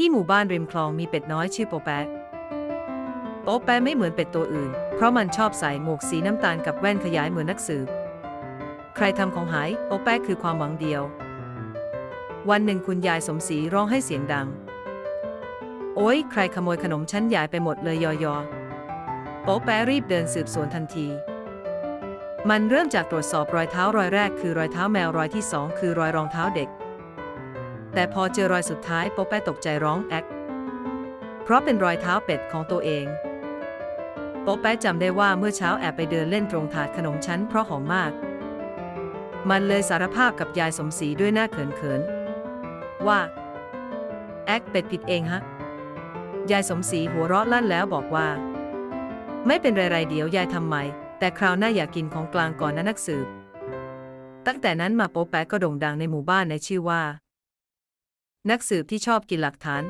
ที่หมู่บ้านริมคลองมีเป็ดน้อยชื่อโปแปะโปแปะไม่เหมือนเป็ดตัวอื่น เพราะมันชอบใส่หมวกสีน้ำตาลกับแว่นขยายเหมือนนักสืบ ใครทำของหายโปแปะคือความหวังเดียว วันหนึ่งคุณยายสมศรีร้องให้เสียงดัง โอ๊ย ใครขโมยขนมชั้นยายไปหมดเลยยอยอโปแปะรีบเดินสืบสวนทันที มันเริ่มจากตรวจสอบรอยเท้ารอยแรกคือรอยเท้าแมวรอยที่สองคือรอยรองเท้าเด็ก แต่พอเจอรอยสุดท้ายโปแปะตกใจร้องแอ๊กเพราะเป็นรอยเท้าเป็ดของตัวเองโปแปะจำได้ว่าเมื่อเช้าแอบไปเดินเล่นตรงถาดขนมชั้นเพราะหอมมาก มันเลยสารภาพกับยายสมศรีด้วยหน้าเขินๆ ว่า แอ๊กเป็ดผิดเองฮะ ยายสมศรีหัวเราะลั่นแล้วบอกว่า ไม่เป็นไรๆเดี๋ยวยายทำใหม่ แต่คราวหน้าอยากกินของกลางก่อนนะนักสืบ ตั้งแต่นั้นมาโป๊แปะก็โด่งดังในหมู่บ้านในชื่อว่า นักสืบที่ชอบกินหลักฐาน